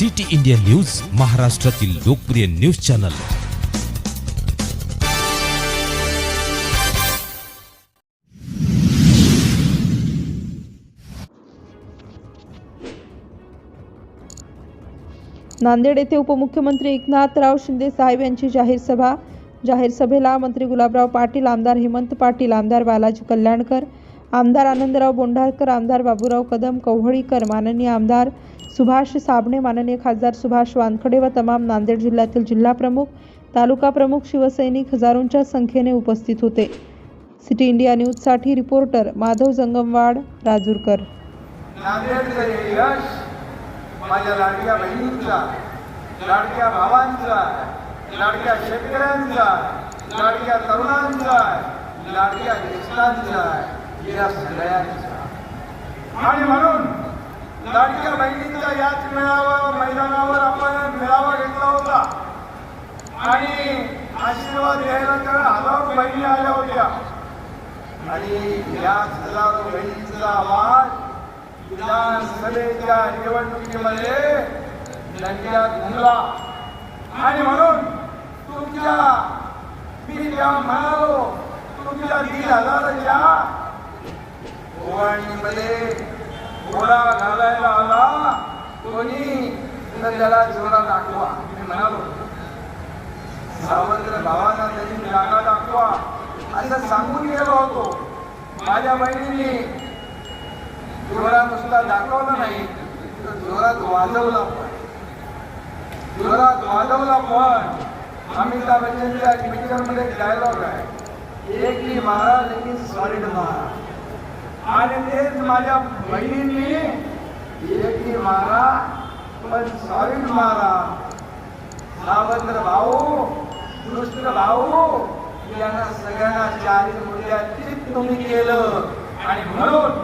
City India news महाराष्ट्रातील लोकप्रिय news channel. Nanded येथे उपमुख्यमंत्री एकनाथराव शिंदे साहेब यांची जाहीर सभा. जाहीर सभेला मंत्री गुलाबराव पाटील आमदार हेमंत पाटील आमदार बालाजी कल्याणकर आमदार आनंदराव बोंढारकर आमदार बाबूराव कदम कव्हळीकर माननीय आमदार सुभाष साबणे माननीय खासदार सुभाष वानखडे व तमाम नांदेड जिल्ह्यातील जिल्हा प्रमुख तालुका प्रमुख शिवसैनिक हजारोंच्या संख्येने उपस्थित होते. सिटी इंडिया न्यूजसाठी रिपोर्टर माधव जंगमवाड राजूरकर. माझ्या लाडक्या बहिणींचा लाडक्या भावांचा लाडक्या शेतकऱ्यांचा लाडक्या तरुणांचा लाडक्या ज्येष्ठांचा या सगळ्यांचा. आणि म्हणून लाडक्या बहिणींचा याच मेळावा मैदानावर आपण मेळावा घेतला होता. आणि आशीर्वाद द्यायला तर हजारो बहिणी आल्या होत्या. आणि या हजारो बहिणींचा आवाज विधानसभेच्या निवडणुकीमध्ये लंक्यात घुमला आणि म्हणून तुमच्या मी ज्या म्हणालो तुमच्या दीड हजाराच्या ओवाळणीमध्ये घोडा घालायला आला कोणी तर त्याला जोरा दाखवा. मी म्हणालो सावंत भावांना त्यांनी जागा दाखवा. असं सांगून गेलो होतो. माझ्या बहिणींनी जोरा नुसता दाखवला नाही तर जोरात वाजवला पण. जोरात वाजवला पण. अमिताभ बच्चनच्या पिक्चरमध्ये डायलॉग आहे. एक ही महाराज एक सॉलिड महाराज. आणि तेच माझ्या बहिणींनी एकी मारा पण सॉलिड मारा. सावंत भाऊ दुष्ट भाऊ यांना सगळ्यांना चारी मूल्यातीत तुम्ही केलं. आणि म्हणून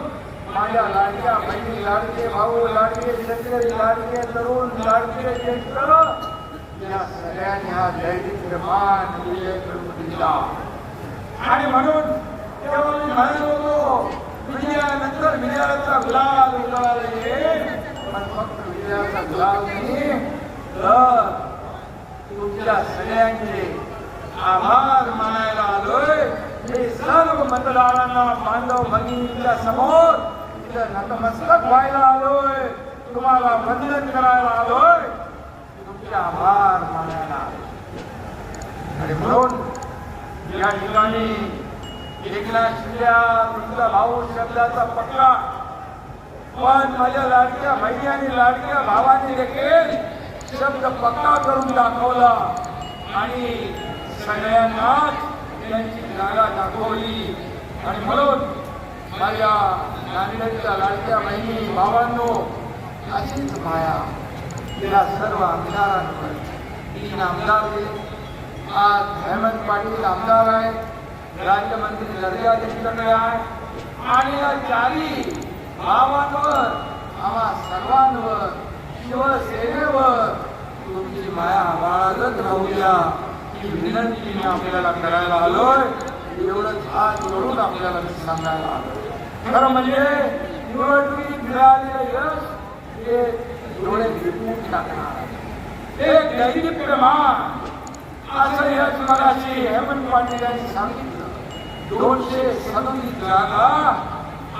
माझ्या लाडक्या बहिणी लाडके भाऊ लाडके शेतकरी लाडके तरुण लाडके ज्येष्ठ या सगळ्यांनी हा दैनिक मान दिला आणि म्हणून तेव्हा मी म्हणत होतो विजयानंतर विजयाचा गुलाल उजळाला येईल पण फक्त विजयाचा गुलाल नाही तर तुमच्या सगळ्यांचे आभार मानायला आलोय मी सर्व मतदारांना बांधव भगिनींच्या समोर इथं नतमस्तक व्हायला आलोय तुम्हाला वंदन करायला आलोय तुमचे आभार मानायला आलोय आणि म्हणून या ठिकाणी एकनाथ शिंदे तुमचा भाऊ शब्दाचा पक्का पण माझ्या लाडक्या बहिणी आणि लाडक्या भावाने देखील शब्द पक्का करून दाखवला. आणि सगळ्यांनाच त्यांची जागा दाखवली. आणि म्हणून माझ्या नांदेडच्या लाडक्या बहिणी भावांनो अशीच माया तिला सर्व आमदारांवर. तीन आमदार आज हेमंत पाटील आमदार आहे राज्यमंत्री दर्जा त्यांच्याकडे आणि या चारी भावांवर आम्हा सर्वांवर शिवसेनेवर तुमची माया बाळगत राहू द्या. ही विनंती मी आपल्याला करायला आलोय. एवढंच हात जोडून आपल्याला मी सांगायला आलोय. खरं म्हणजे निवडणुकीत मिळालेलं यश हे डोळे विकून टाकणार एक दैनिक असं यश मगाशी हेमंत पाटील यांनी सांगितलं. दोनशे सदतीस जागा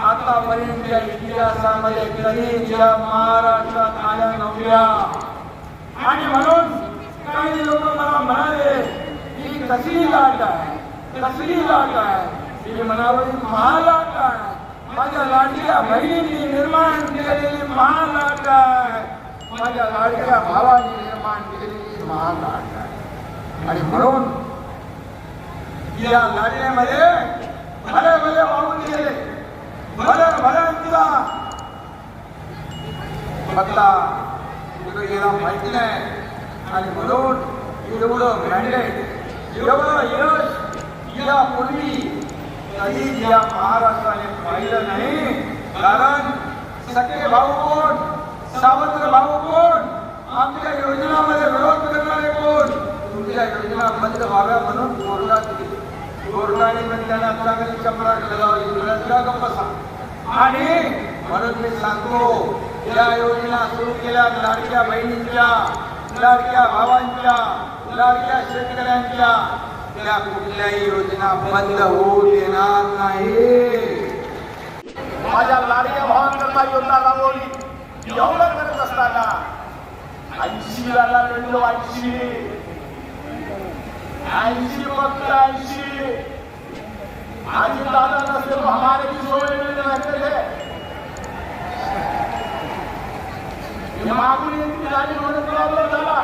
आतापर्यंतच्या इतिहासामध्ये कधीच्या महाराष्ट्रात आल्या नव्हत्या. आणि म्हणून काही लोक मला म्हणाले ही कसली लाट आहे? कसली लाट आहे? मी म्हणावं महालाट आहे. माझ्या लाडक्या बहिणींनी निर्माण केलेली महालाट आहे. माझ्या लाडक्या भावाने निर्माण केलेली महालाट आहे. आणि म्हणून या लाटण्यामध्ये भले भले वाहून गेले. भले भल्यांचा पत्ता तुला गेला माहिती नाही आणि म्हणून एवढं मॅन्डेट एवढं यश यापूर्वी कधीच या महाराष्ट्राने पाहिलं नाही. कारण सगळे भाऊ कोण? सावत्र भाऊ कोण? आमच्या योजनामध्ये विरोध करणारे कोण? तुमच्या योजना बंद व्हाव्या म्हणून कोर्टात गेले कोर्टाने चांगली चपराट लगावली. तुला गप्प आणि म्हणून मी सांगतो या योजना सुरू केल्या लाडक्या बहिणींच्या लाडक्या भावांच्या लाडक्या शेतकऱ्यांच्या. त्या कुठल्याही योजना बंद होऊ देणार नाही. माझ्या लाडक्या भावांकरता योजना राबवली. एवढं करत असताना ऐंशी लाला मिळलो ऐंशी. ऐंशी फक्त ऐंशी. आज दादा नसते तो हमारे की सोए में रहते थे ये मागून येते झाली म्हणून प्रॉब्लेम झाला.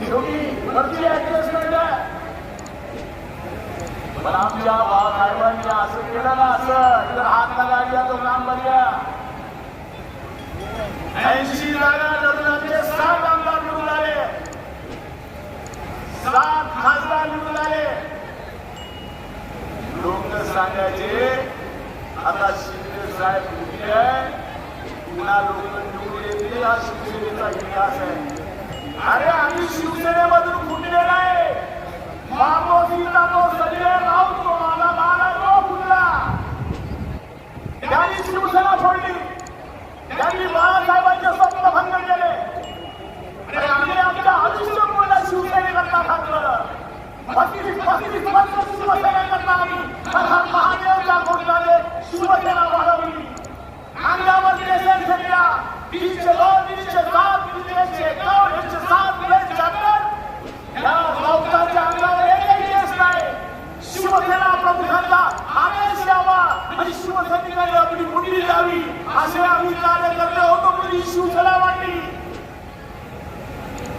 शेवटी वरती ऍडजस्टमेंट आहे. पण आमच्या साहेबांनी असं केलं ना असं इतर हात लागायला तो काम बघूया ऐंशी जागा लढून आमचे सात आमदार निवडून आले सात खासदार निवडून आले. लोक सांगायचे आता शिंदे साहेब उठले पुन्हा लोक निवडून येतील. हा शिवसेनेचा इतिहास आहे. अरे आम्ही शिवसेनेमधून फुटले नाही. मामोजीचा तो संजय राऊत तो माझा बाळ तो फुटला. त्यांनी शिवसेना सोडली त्यांनी बाळासाहेबांचे स्वप्न भंग केले. आणि आम्ही आमच्या आयुष्य शिवसेनेकरता घातलं पस्तीस पस्तीस वर्ष शिवसेनेकरता आम्ही प्रधान महादेवच्या घोषणाने शिवसेना वाढवली अंगावर केसेस घेतल्या तीनशे दोन तीनशे सात तीनशे एकावन्न एकशे सात प्लेस चॅप्टर या राऊतांच्या अंगावर एकही केस नाही शिवसेना प्रमुखांचा आदेश यावा आणि शिवसैनिकांनी आपली मुंडी द्यावी असे आम्ही कार्यकर्ते होतो कोणी शिवसेना वाटली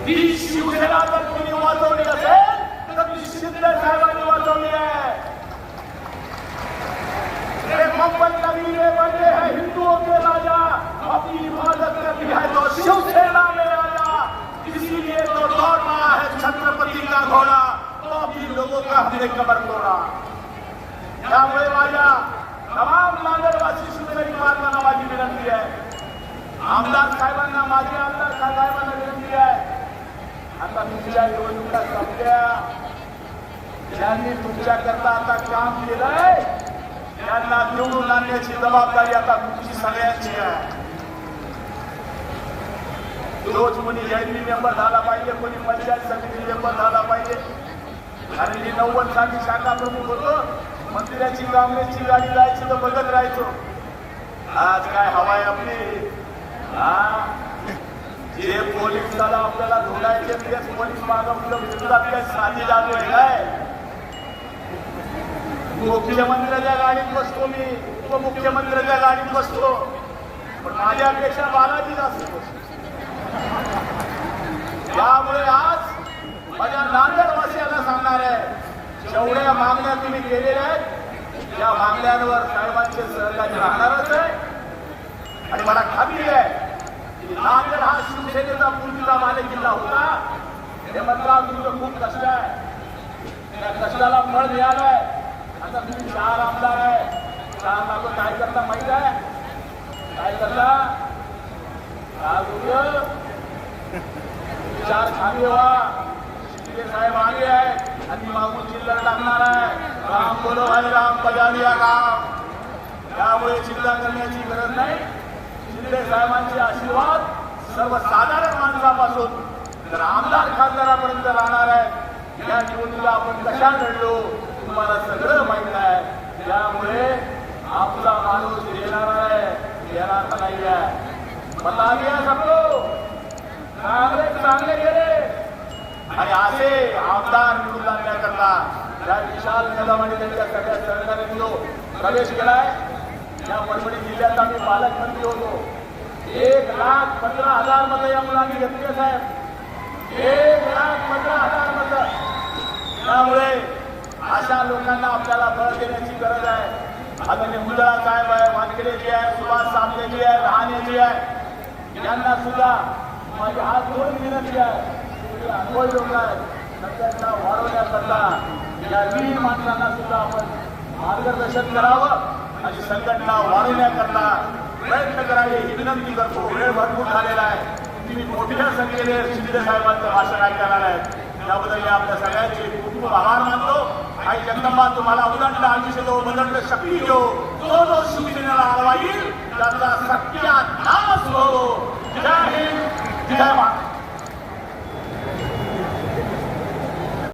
ती शिवसेना जर कोणी वाचवली असेल तर ती शिंदे साहेबांनी वाचवली आहे ये मोहम्मद नबी ने बने हैं हिंदुओं के राजा अपनी इबादत करनी है तो शिवसेना में राजा इसीलिए तो दौड़ रहा है छत्रपति का घोड़ा तो अभी मध्ये का तोड़ा त्यामुळे माझ्या तमाम नांदेडवासी शिवसैनिक बांधवांना माझी विनंती आहे. आमदार साहेबांना माझे आमदार साहेबांना विनंती आहे. आता तुमच्या निवडणुका संपल्या. ज्यांनी तुमच्याकरता आता काम केलंय त्यांना निवडून आणण्याची जबाबदारी आता तुमची सगळ्यांची आहे. रोज कोणी जैनी मेंबर झाला पाहिजे कोणी पंचायत समिती मेंबर झाला आणि मी नव्वदसाठी शाखा प्रमुख होतो मंदिराची काँग्रेसची गाडी जायची तर बघत राहायचो. आज काय हवाय आपली? हा? जे झाला आपल्याला धोडायचे तेच पोलीस मागं साधी जातो काय मुख्यमंत्र्याच्या गाडीत बसतो मी. उपमुख्यमंत्र्याच्या गाडीत बसतो. पण माझ्यापेक्षा बालाजी जास्त बसतो त्यामुळे आज माझ्या नांदेड सांगणार आहे. जेवढ्या मागण्या तुम्ही केलेल्या आहेत त्या मागण्यांवर साहेबांचे सहकार्य राहणारच आहे. आणि मला खात्री आहे की नांदेड हा शिवसेनेचा पूर्वीचा माले जिल्हा होता. हे म्हणला तुमचं खूप कष्ट आहे. त्या कष्टाला फळ मिळालंय. आता तुम्ही चार आमदार आहे. चार लोक काय करता माहीत आहे? काय करता? चार खाली व्हा. साहेब आले आहे. आणि मागून चिल्लर टाकणार आहे. राम बोलो भाई राम बजा दिया काम त्यामुळे चिल्ला करण्याची गरज नाही. शिंदे साहेबांचे आशीर्वाद सर्वसाधारण माणसापासून रामदार खासदारापर्यंत राहणार आहे. या निवडणुकीला आपण कशा लढलो तुम्हाला सगळं माहीत आहे. त्यामुळे आपला माणूस येणार आहे. येणार नाही आहे. बता दिया सबको काँग्रेस चांगले गेले. आणि असे आमदार निवडून आणण्याकरता या विशाल कदम आणि त्यांच्या सगळ्या सहकार्याने जो प्रवेश केलाय या परभणी जिल्ह्यात आम्ही पालकमंत्री होतो. एक लाख पंधरा हजार मतं या मुलांनी घेतले साहेब. एक लाख पंधरा हजार मतं. त्यामुळे अशा लोकांना आपल्याला बळ देण्याची गरज आहे. आदरणीय मुंदळा साहेब आहे वानखेडेजी आहे सुभाष सामनेजी आहे लहानेजी आहे. यांना सुद्धा माझी हात जोडून विनंती आहे. जे अनुभवी वाढवण्याकरता या वीर माणसांना सुद्धा आपण मार्गदर्शन करावं आणि संघटना वाढवण्याकरता प्रयत्न करावे ही विनंती करतो वेळ भरपूर झालेला आहे तुम्ही मोठ्या संख्येने शिंदे साहेबांचं भाषण ऐकणार आहे त्याबद्दल मी आपल्या सगळ्यांचे खूप खूप आभार मानतो आई जगदंबा तुम्हाला उदंड आयुष्य देऊ बदंड शक्ती देऊ जो जो शिवसेनेला आडवा येईल त्याचा सत्यानाश हो जय हिंद जय महाराष्ट्र